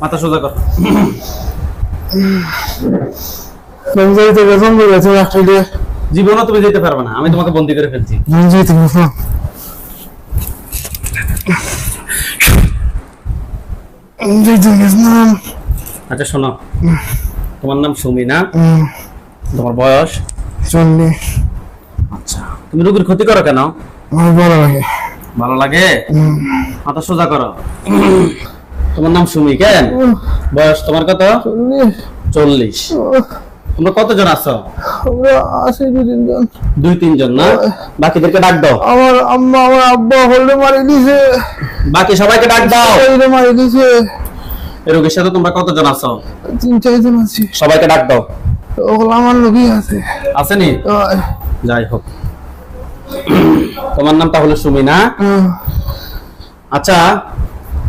মাথা সোজা কর। জীবনও তুমি যেতে পারবে না আমি তোমাকে বন্দি করে ফেলছি। আচ্ছা শোনো। তোমার নাম সুমি না? তোমার বয়স? চল্লিশ। আচ্ছা। তুমি রোগীর ক্ষতি করো কেন? আমার ভালো লাগে। ভালো লাগে? মাথা সোজা করো। তোমার নাম সুমি কেন? বয়স তোমার কত? চল্লিশ। তোমরা কতজন আছো? আমরা আছি দু তিনজন। দুই তিনজন না? বাকিদেরকে ডাক দাও। আমার আম্মা আমার আব্বা হলে মারি দিছে। বাকি সবাইকে ডাক দাও। মারি দিছে। এই রোগীর সাথে তোমরা কতজন আছো? তিন চারজন আছি। সবাইকে ডাক দাও। ওগুলো আমার লোকই আছে। আহ, যাই হোক। তোমার নাম তাহলে সুমি না? আচ্ছা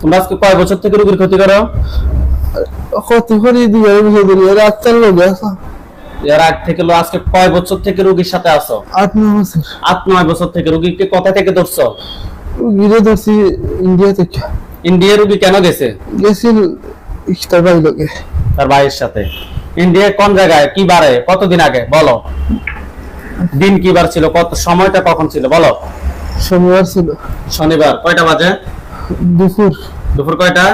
তোমরা আজকে কয় বছর থেকে রোগীর ক্ষতি করো? ক্ষতি করে দিয়ে দিলি রাস্তার লোক এর আগ থেকে লো আজকে কয় বছর থেকে রোগীর সাথে আছো? আট নয় বছর। আট নয় বছর থেকে। রোগীকে কোথা থেকে ধরছো? ধরছি ইন্ডিয়া থেকে। ইন্ডিয়া রোগী কেন গেছে? গেছিল ইস্টার বাড়ি লোকে। তার ভাইয়ের সাথে। ইন্ডিয়া কোন জায়গায়? কি বারে? কতদিন আগে? বলো। দিন কি বার ছিল? কত সময়টা কখন ছিল? বলো। শনিবার ছিল। শনিবার। কয়টা বাজে? দুপুর। দুপুর কয়টা?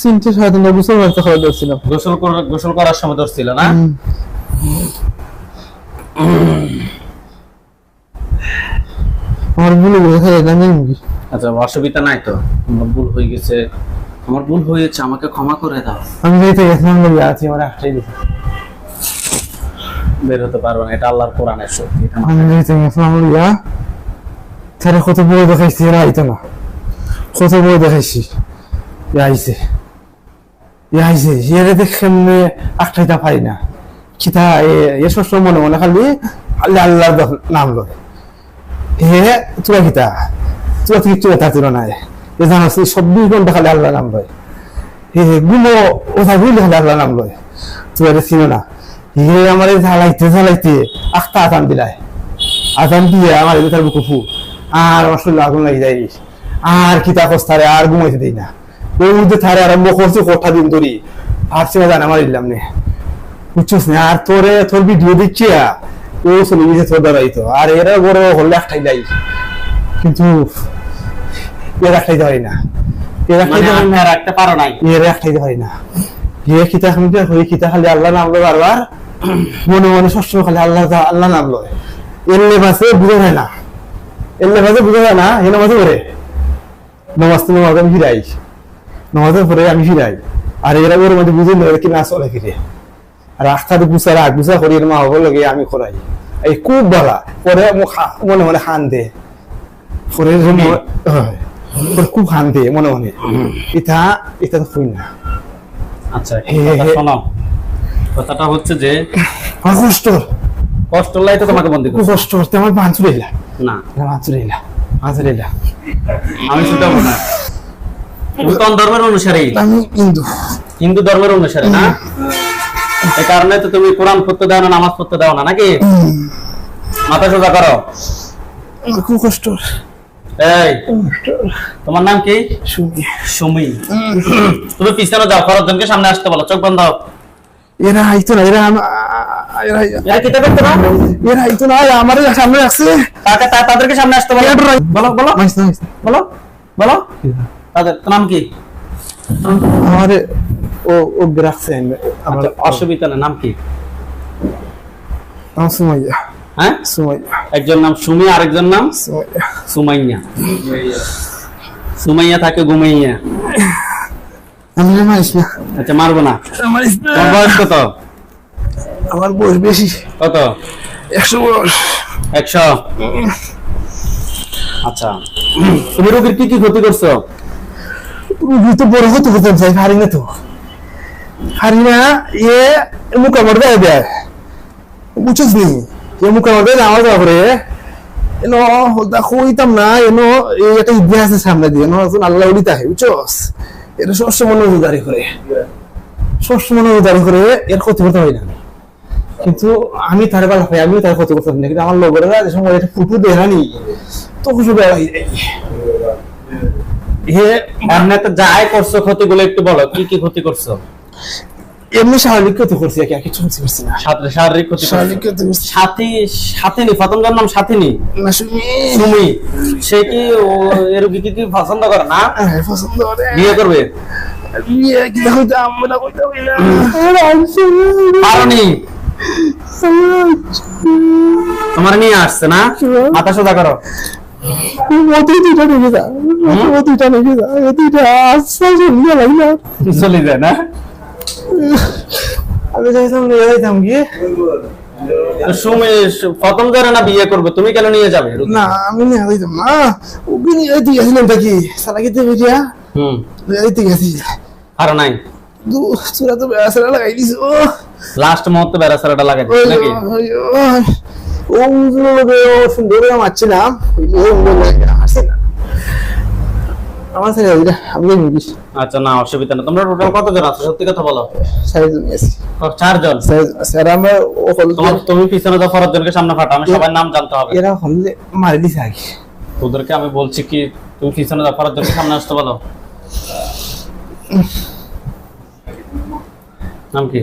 তিনটে সাড়ে তিনটা বছর বাড়িতে খাওয়া ধরছিলাম গোসল গোসল করার সময় ধরছিল না? আমার ভুলে গেছে খাই না আচ্ছা অসুবিধা নাই তো। আমার ভুল হয়ে গেছে। আমার ভুল হয়েছে আমাকে ক্ষমা করে দাও। আমি যাইতে গেছিলাম লোক আছে আমার বের হতে পারব না এটা আল্লাহর কোরআনের শক্তি এটা আমি যাইতে গেছিলাম লিয়া তারে কত বই দেখাইছি? এরা আইতো না। কত বই দেখাইছি? এ আইছে। এ আইছে। এরে দেখে এমনি একটাইটা পারি না। কিতা, এ ষষ্ঠ মনে মনে খালি আল্লাহ, আল্লাহর নাম লয়। হে তুয়া কিতা? তুয়া থেকে তুয়া তার তুলনায় এ জানাস চব্বিশ ঘণ্টা খালি আল্লাহ নাম লয়। হে গুলো ওথা গুলো খালি আল্লাহ নাম লয়। এটা ছিল না। হে আমার ঝালাইতে ঝালাইতে আখতা আতান দিলাই আজান দিয়ে আমার তার কুফু আর আমার শরীরে আগুন লাগি যাই। আর কিতা কস্তারে আর ঘুমাইতে দেই না। ওই মধ্যে থারে আরম্ভ করছে কোঠা দিন ধরি। ভাবছি না জান আমার ইল্লাম নে বুঝছিস না আর তোরে তোর ভিডিও দিচ্ছি ও চলে গেছে তোর দাঁড়াইতো আর এরা বড় হলে একটাই যাই। কিন্তু এর একটাই যাই না। এর একটাই যাই না। রাখতে পারো নাই। এর একটাই যাই না। গিয়ে কিতা খালি হয়ে কিতা খালি আল্লাহ নাম লয় বারবার। মনে মনে সবসময় খালি আল্লাহ আল্লাহ নাম লয়। এলে বাসে বুঝে যায় না। এলে বাসে বুঝে যায় না এ নামাজে পড়ে। নামাজ তো নামাজ আমি ফিরাই নামাজে পড়ে আমি ফিরাই আর এরা ওর মধ্যে বুঝে নেই কি না চলে ফিরে আর আস্তাতে গুছা রাখ গুছা করি মা হব লগে আমি করাই এই খুব বলা পরে মনে মনে খান দে পরে। পরে খুব খান দে মনে। মনে ইটা ইটা তো খুই না। আচ্ছা হে, হে। কথাটা হচ্ছে যে কষ্ট। কষ্ট লাই তো তোমাকে খুব কষ্ট। করতে আমার বাঁচু রইলা না। বাঁচু রইলা আমি শুটাবো না। তুমি ধর্মের অনুসারী? আমি কিন্তু হিন্দু ধর্মের অনুসারী না? এই কারণে তো তুমি কোরআন পড়তে দাও না নামাজ পড়তে দাও না নাকি? মাথা সোজা করো। খুব কষ্ট। এই তোমার নাম কি? সুমি। তুমি পিছনে যাও ফরজনকে সামনে আসতে বলো চোখ বন্ধ এরা আইতো না এরা এরা এরা কিতা করতে না এরা আইতো না আমার সামনে আসছে। তাদেরকে সামনে আসতে বলো। বলো বলো। মাইস না, মাইস না। বলো বলো। তাদের নাম কি? আমার ও ও রাখছে আমার অসুবিধা না নাম কি? আমার সুমাইয়া। হ্যাঁ? সুমাইয়া। একজন নাম সুমি আরেকজন নাম সুমাইয়া। সুমাইয়া। সুমাইয়া থাকে ঘুমাইয়া আমি না আচ্ছা মারবো না। মাইস না তোমার বয়স কত? আমার বয়স বেশি। কত? একশো বয়স। একশো? আচ্ছা। তুমি রোগীর কি কি ক্ষতি করছ? রুগী তো বড় হতে হতে চাই হারি না তো। হারি না এ মুখ আমার দেয় দেয়। বুঝছিস নি? এ মুখ আমার দেয় আমার যাওয়া করে এনো দেখো হইতাম না এনো এই একটা ইতিহাস আছে সামনে দিয়ে এনো একজন আল্লাহ উড়ি তাহে বুঝছস? এটা সবসময় নজরদারি করে। সবসময় নজরদারি করে এর ক্ষতি করতে হয় না। কিন্তু আমি তার বেলা পাই আমিও তার ক্ষতি করতে পারি না। কিন্তু আমার লোকেরা যে সময় এটা ফুটু দেহানি তখন যায় হে এমনিতে যাই করছ, ক্ষতিগুলো একটু বলো, কি কি ক্ষতি করছ? এমনি শারীরিক ক্ষতি করছি আর কি, আর কিছু করছি না। শারীর- শারীরিক ক্ষতি শারীরিক ক্ষতি করছি। সাথী সাথিনী প্রথমটার নাম সাথিনী? না শুনি তুমি সে কি ও এর কি কি পছন্দ করে না? হ্যাঁ, পছন্দ করে। বিয়ে করবে? বিয়ে কি হইতে আমরা করতে হই না। পারনি। তোমার নিয়ে আসছে না? মাথা সোজা করো। দুইটা যা দুইটা যা দুইটা না। চলে যায় না? আমি চাইতাম নিয়ে যাইতাম গিয়ে তো প্রথম ধরে না বিয়ে করবে তুমি কেন নিয়ে যাবে না আমি নিয়ে যাইতাম না ওকে নিয়ে যাইতে গেছিলাম নাকি সারা গেতে বেরিয়া হুম যাইতে গেছি আর নাই দু তো বেড়া সেরা লাগাই দিছে ও লাস্ট মুহূর্তে বেড়াছাড়াটা লাগে ওই নাকি ওই ওই ও উজলো লোকে ও সুন্দর মারছিলাম আমার ছেলে ওইটা আমি নিবি আচ্ছা না অসুবিধা না তোমরা টোটাল কতজন আছো? সত্যি কথা বলো। সাইজন আছি চারজন? স্যার আমরা ও তোমার তুমি পিছনে তো ফরজ জনকে সামনে ফাটা আমি সবার নাম জানতে হবে। এরা হলে মারি দিছে আগে। তোদেরকে আমি বলছি কি তুমি পিছনে যাও ফরজ জনকে সামনে আসতে বলো। নাম কি?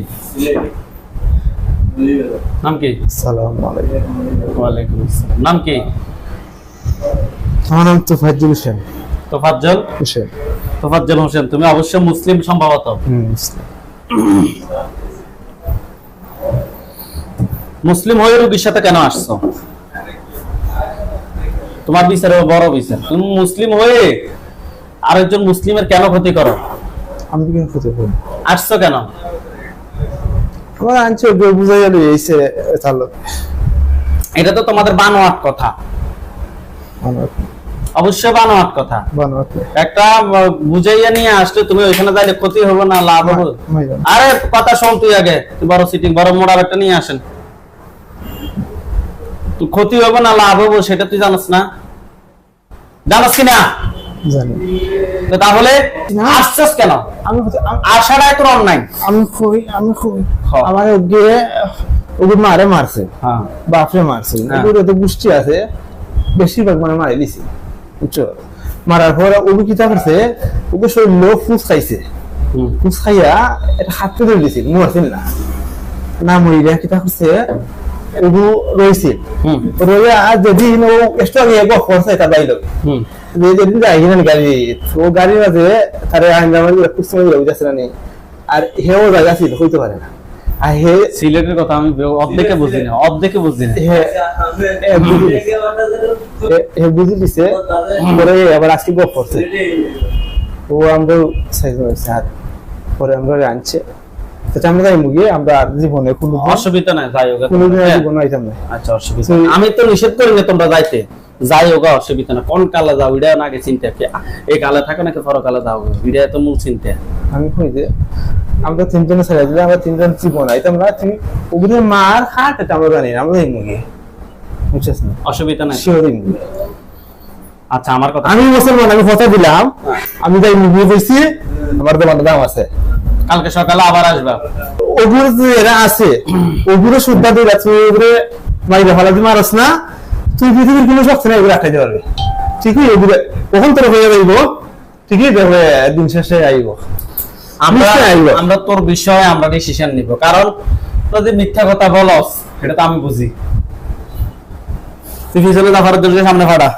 নাম কি? সালাম আলাইকুম। ওয়ালাইকুম আসসালাম। নাম কি? আমার নাম তোফাজ্জুল হোসেন। তোফাজ্জল? হোসেন। তোফাজ্জল হোসেন তুমি অবশ্যই মুসলিম সম্ভবত। মুসলিম। হয়ে রোগীর সাথে কেন আসছো? তোমার বিচারে বড় বিচার। তুমি মুসলিম হয়ে আরেকজন মুসলিমের কেন ক্ষতি করো? আমি কি হতে পারি আসছো কেন? আমার আনছে বুঝাই গেল এইসে এটা তো তোমাদের বানোয়াট কথা। অবশ্যই বানোয়াট কথা। একটা বুঝাইয়া নিয়ে আসলে তুমি ওইখানে যাইলে ক্ষতি হবে না লাভ হবে আরে কথা শোন তুই আগে বড় সিটিং বড় মোড়ার একটা নিয়ে আসেন। ক্ষতি হবে না লাভ হবে সেটা তুই জানাস না। জানাস কি না? তাহলে। আসছস কেন? আমি আসাটা এখন অন্যায়। আমি খুবই আমি খুবই। আমার ওকে ওকে মারে মারছে। হ্যাঁ। বাপরে মারছে। হ্যাঁ। তো আছে। বেশিরভাগ মানে মারি দিছি। বুঝছ? মারার পর ওকে কি করছে ওকে শরীর লোক ফুস খাইছে। হুম। ফুস খাইয়া এটা হাত ধরে দিছিল মরছিল না। না মরিয়া কি করছে ওগু রয়েছে হুম। রয়ে আর যদি ও এক্সট্রা গিয়ে গো করছে তা বাইলো হুম। যে যদি যাই না গাড়ি ও গাড়ির মাঝে তারে আইনজামাল খুব সময় যাচ্ছে না আর হেও জায়গা ছিল হইতে পারে না। সিলেটের কথা আমি অর্ধেকে বুঝি না অর্ধেকে বুঝি না বুঝি দিছে। পরে আবার আজকে গপ করছে। ও আমরা সাইজ হয়েছে হাত পরে আমরা আনছে। সেটা আমরা জীবনে কোনো অসুবিধা নাই যাই হোক। কোনো জীবনে আইতাম না। আচ্ছা অসুবিধা আমি তো নিষেধ করি না তোমরা যাইতে। যাই হোক অসুবিধা না কোন কালে যাও এটা নাকি চিন্তা কি এই কালে থাকো নাকি পর কালে যাও? এটা তো মূল চিন্তা। আমি কই যে আমরা তিনজনে ছেড়ে দিলে আমরা তিনজন জীবন। আইতাম না তুমি ওগুলো মার হাট এটা আমরা জানি না আমরা যাই মুগিয়ে বুঝছিস না? অসুবিধা নাই। শিওর আচ্ছা আমার কথা আমি মুসলমান আমি কথা দিলাম। হ্যাঁ। আমি যাই মুগিয়ে কইছি আমার দোকানের দাম আছে। কালকে সকালে আবার আসবা। ওগুলো যে এরা আছে ওগুলো শুদ্ধা দিয়ে যাচ্ছে ওগুলো মাইরে ফেলা তুমি মারস না। তুই পৃথিবীর কোনো শক্তি নাই ওগুলো আটকাইতে পারবে। ঠিকই ওগুলো কখন তোর হয়ে যাইব? ঠিকই দেখবে দিন শেষে আইব। আমরা আমরা তোর বিষয়ে আমরা ডিসিশন নিব। কারণ তোর যে মিথ্যা কথা বলস এটা তো আমি বুঝি। তুই পিছনে জাফারের দরজা সামনে ফাড়া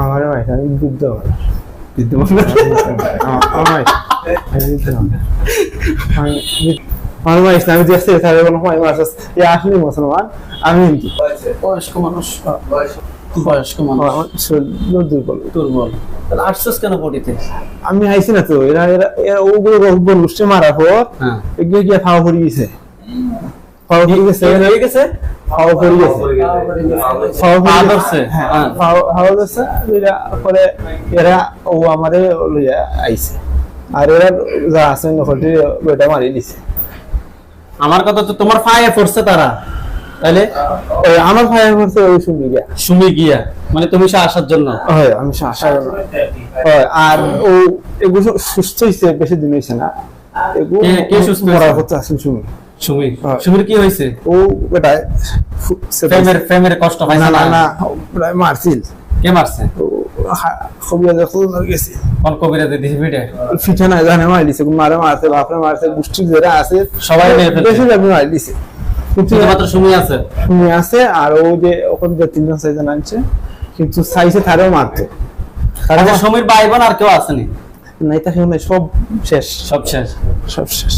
আমার ভাই আমি বুদ্ধ আমার ভাই ইসলামী দেখছে তাহলে কোনো সময় মাস এ আসলে মুসলমান আমি হিন্দু। বয়স্ক মানুষ বয়স্ক। মানুষ। দুর্বল দুর্বল। তাহলে আসছিস কেন পটিতে? আমি আইছি না তো এরা এরা এরা ওগুলো রকম গোষ্ঠী মারার পর হ্যাঁ। এগুলো গিয়ে খাওয়া পড়ে গেছে। খাওয়া পড়ে গেছে হয়ে গেছে? খাওয়া পড়ে গেছে। খাওয়া পড়ে গেছে। হ্যাঁ হ্যাঁ। খাওয়া খাওয়া গেছে এরা পরে এরা ও আমারে লইয়া আইছে। আর এরা যা আছে নখটি বেটা মারি দিছে আমার কথা তো তোমার ফায়ে পড়ছে তারা। তাইলে? ওই আমার ভাই করছে ওই শুনি গিয়া সুমি গিয়া মানে তুমি সে আসার জন্য? হয় আমি আশা হয় আর ও এগুলো সুস্থ হয়েছে বেশি দিন হয়েছে না। এগুলো কে- সুস্থ? মরার কথা আছে শুনি সুমি। হ্যাঁ। সুমির কি হয়েছে ও বেটা ফেমের ফেমের কষ্ট পাইছে না না প্রায় মারছিল। কে মারছে? খবিয়া দেখো মার গেছে। কোন কবিরাজে দিছে পিঠে? ফিটা না জানে মার দিছে মারে মারছে বাপরে মারছে গোষ্ঠী যারা আছে সবাই বেশি যাবে মার দিছে। কিন্তু শুধুমাত্র সময় আছে? শুনে আছে আর ও যে ওখানে যে তিনজন আনছে কিন্তু সাইজে তারেও মারতো। আচ্ছা ভাই বোন আর কেউ আসেনি নাই মানে সব শেষ। সব শেষ? সব শেষ।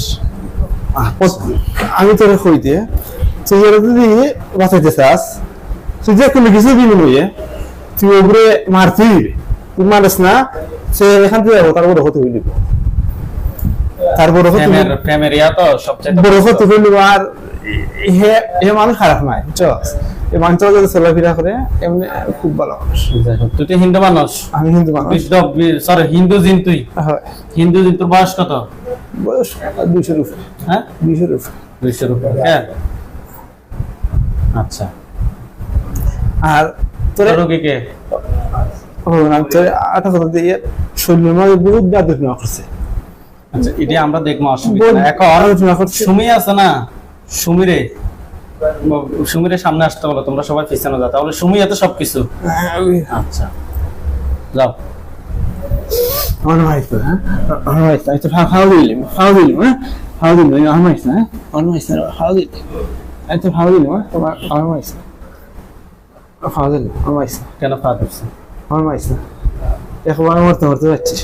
আমি তোরে তুই যদি বাঁচাইতে চাস তুই যে কোনো কিছু দিবি নইয়ে তুই মারতেই দিবি তুই মারিস না সে এখান থেকে যাব হতে হইলি তার হতে ইয়া তো সবচেয়ে বড় হতে হইলি আর হে হে মানুষ খারাপ নাই বুঝছস এই মানুষটা যদি চলাফেরা করে এমনি খুব ভালো মানুষ। তুই তো হিন্দু মানুষ। আমি হিন্দু মানুষ। সরি হিন্দু জিন তুই। হিন্দু জিন তোর বয়স কত? বয়স দুইশোর উপরে। হ্যাঁ? দুইশোর উপরে। দুইশোর উপরে হ্যাঁ। আচ্ছা। আর তোর রোগী কে? আমি তোর আটা কথা দিয়ে শরীরের মধ্যে বহুত বেদনা করছে। আচ্ছা এটা আমরা দেখব অসুবিধা। এখন আলোচনা করছে। সুমি আছে না? সুমিরে সুমিরে সামনে আসতে বলো তোমরা সবাই পিছনে যাও। তাহলে সুমি এত সবকিছু। আচ্ছা। যাও। আমার হ্যাঁ? আমার না তো ফাও দিলাম ফাও দিলাম হ্যাঁ? ফাও দিলাম আমার মাইস না আমার মাইস ফাও দিলাম। আমি তো ফাও দিলাম হ্যাঁ? তোমার আমার না আমার মাইস কেন ফা আমার মাইস না একবার মরতে মরতে যাচ্ছিস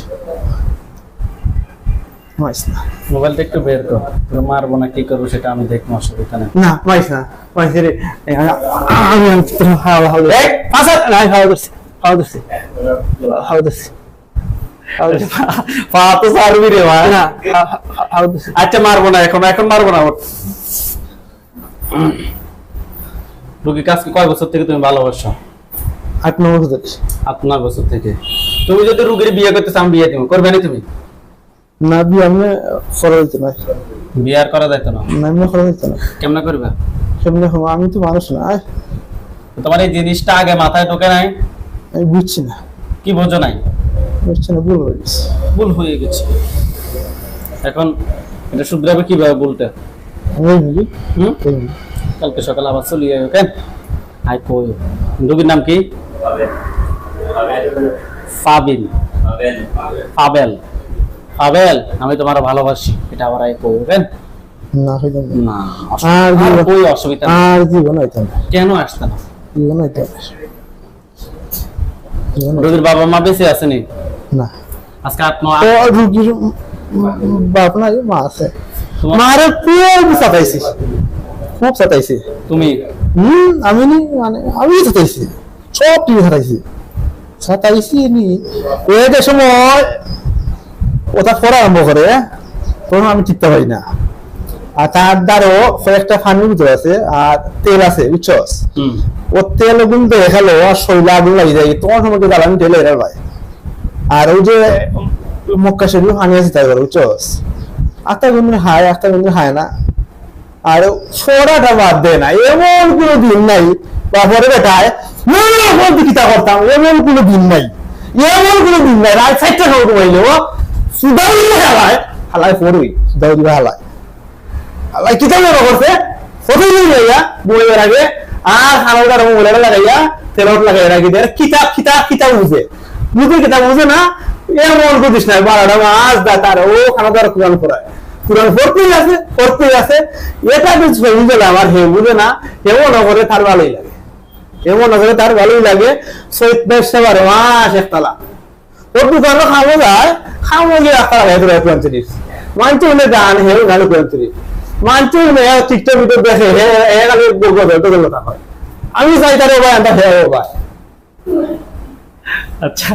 মাইস না। মোবাইলটা একটু বের কর। তোকে মারবো না কি করব সেটা আমি দেখব অসুবিধা নেই না মাইস না। মাইস রে আমি আমি হাওয়া হাওয়া এই পাঁচ না হাওয়া দিচ্ছি হাওয়া দিচ্ছি হাওয়া দিচ্ছি পা তো সারবি রে ভাই আচ্ছা মারবো না এখন এখন মারবো না। রুগী কাজকে কয় বছর থেকে তুমি ভালোবাসো? আট নম্বর দিচ্ছি আট নয় বছর থেকে। তুমি যদি রুগীর বিয়ে করতে চাও বিয়ে দিব। করবে না তুমি? না বিয়ে আমি খরা দিতে না। বিয়ে আর করা যাইতো না? না আমি খরা দিতে না। কেমনে করবে? সেমনি হব আমি তো মানুষ না তোমার এই জিনিসটা আগে মাথায় ঢোকে নাই? আমি বুঝছি না। কি বোঝো নাই? বুঝছি না ভুল হয়ে গেছে। ভুল হয়ে গেছে। এখন এটা শুধরাবে কীভাবে বলতে? আমি হুম। কালকে সকালে আবার চলে যাবে কেন আই কই? রুগীর নাম কি? ফাবিল। ফাবেল। ফাবেল আমি তোমার ভালোবাসি। এটা আবার আই কই কেন না হইতাম না না আর অসুবিধা- আর জীবন- কই অসুবিধা আর জীবন হইতাম কেন আসতে না? জীবন হইতাম না। জীবন হইতাম রুগীর বাবা মা বেঁচে আসেনি না? আজকে রুগীর বাপ না মা আছে। মারে সাতাইছি খুব সাতাইছি তুমি? হুম আমি নি মানে আমি সাতাইছি সব টিভি সাতাইছি সাতাইছি নি যে সময় ওটা পড়া আরম্ভ করে তখন আমি টিকতে পারি না। আর তার দ্বারও কয়েকটা ফানির ভিতরে আছে আর তেল আছে বুঝছস ও তেল গুণ দেখাল আর শরীরে আগুন লাগি যায় তোমার সময় গেলে আমি তেল এরার ভাই আর ওই যে মক্কা শরীর হানি আছে তাই করে বুঝছস আত্মা গুণ হায় আত্মা গুণ হায় না। আর ফোড়াটা বাদ দেয় না, এমন কোনো দিন নাই। বাপরে বেটায় না না কিতা করতাম, এমন কোনো দিন নাই। এমন কোনো দিন নাই, রাত সাইডটা খাব ঘুমাইলে ও হালায়। হালায় হালায়। হালায় কিতা মনে করছে? দিন লাগাইয়া বইয়ের আগে, আর মোবাইলটা লাগাইয়া তেলত লাগাই রাখি দেয়। কিতাব কিতাব কিতাব বুঝে। বুঝে কিতাব বুঝে না, এমন করিস না বারোটা মাস দা তার, ও খানা দ্বারা কোরআন পড়ায়। পড়তেই আছে পড়তেই আছে। এটা কিছু আমার হে বুঝে না তার ভালোই লাগে। তার ভালোই লাগে মাস একতলা। যায় গিয়ে গান ভিতর দেখে হে কথা হয় আমি চাই তার ভাই আমরা হে ভাই। আচ্ছা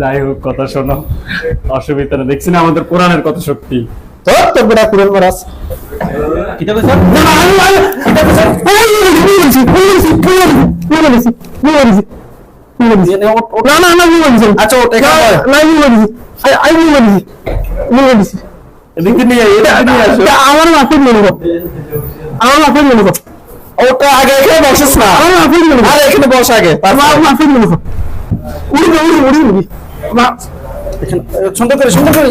যাই হোক, কথা শোনো। অসুবিধা দেখছি না আমাদের কোরআনের কত শক্তি। তো বেটা কুরন মারাস কিতা না আমি আমি এটা তো স্যার বলছি বলছি বলছি বলছি বলছি না না না বলছি। আচ্ছা আমার মাফিক মনে আমার মাফিক মনে কর। ওটা আগে এখানে বসিস না। আমার মাফিক মনে আরে এখানে বস আগে মাফিক মনে উড়ি উড়ি উড়ি উড়ি। সুন্দর করে সুন্দর করে।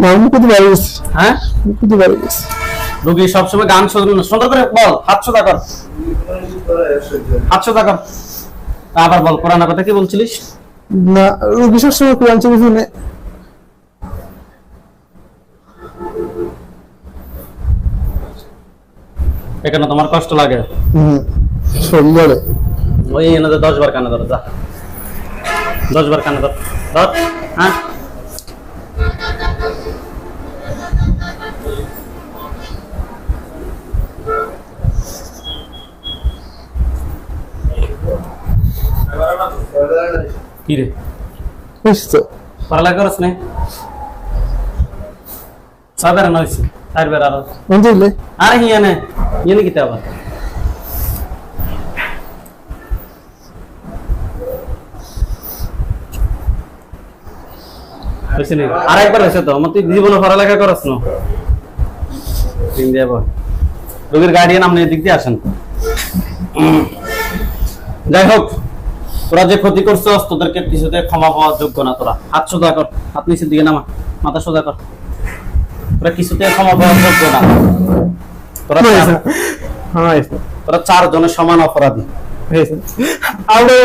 না আমি বাড়ি গেছি। হ্যাঁ? কত বাড়ি গেছি। রুগী সবসময় গান সুন্দর করে বল হাত সোজা কর। হাত সোজা কর। আবার বল পুরানোর কথা কি বলছিলিস? না রুগী সবসময় কোরআন শরীফ শুনে। এখানে তোমার কষ্ট লাগে। হুম সুন্দর ওই এনে দশ বার কানে ধরো যা। দশ বার কানে ধর। ধর হ্যাঁ? কি রে বুঝছ? পড়ালেখা করস নে? সাবের নইছি চার বের আরও। বুঝলে? আরে হিয়া নে আবার? হয়েছে নি? আর একবার হয়েছে তো তুই জীবনে পড়ালেখা করস না? তিন দিয়ে বল। রোগীর গার্ডিয়ান আপনি এদিক দিয়ে আসেন। যাই হোক। তোরা যে ক্ষতি করছস তোদেরকে কিছুতে ক্ষমা পাওয়ার যোগ্য না তোরা হাত সোজা কর হাত নিচের দিকে নামা মাথা সোজা কর তোরা কিছুতে ক্ষমা পাওয়ার যোগ্য না তোরা হ্যাঁ তোরা চার জনের সমান অপরাধী আমরা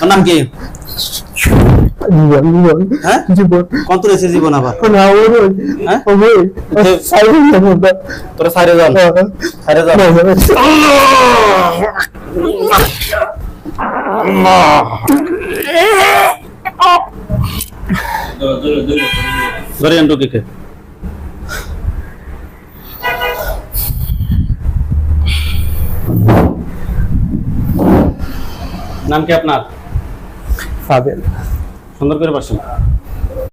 ও নাম কি জীবন জীবন হ্যাঁ? জীবন কত রয়েছে জীবন আবার না ওর হ্যাঁ? ওই সাইলেন্ট মধ্যে তোরা সাইরে যান সাইরে যান ধরে আন রুগীকে নাম কি আপনার পাবেন সুন্দর করে বসেন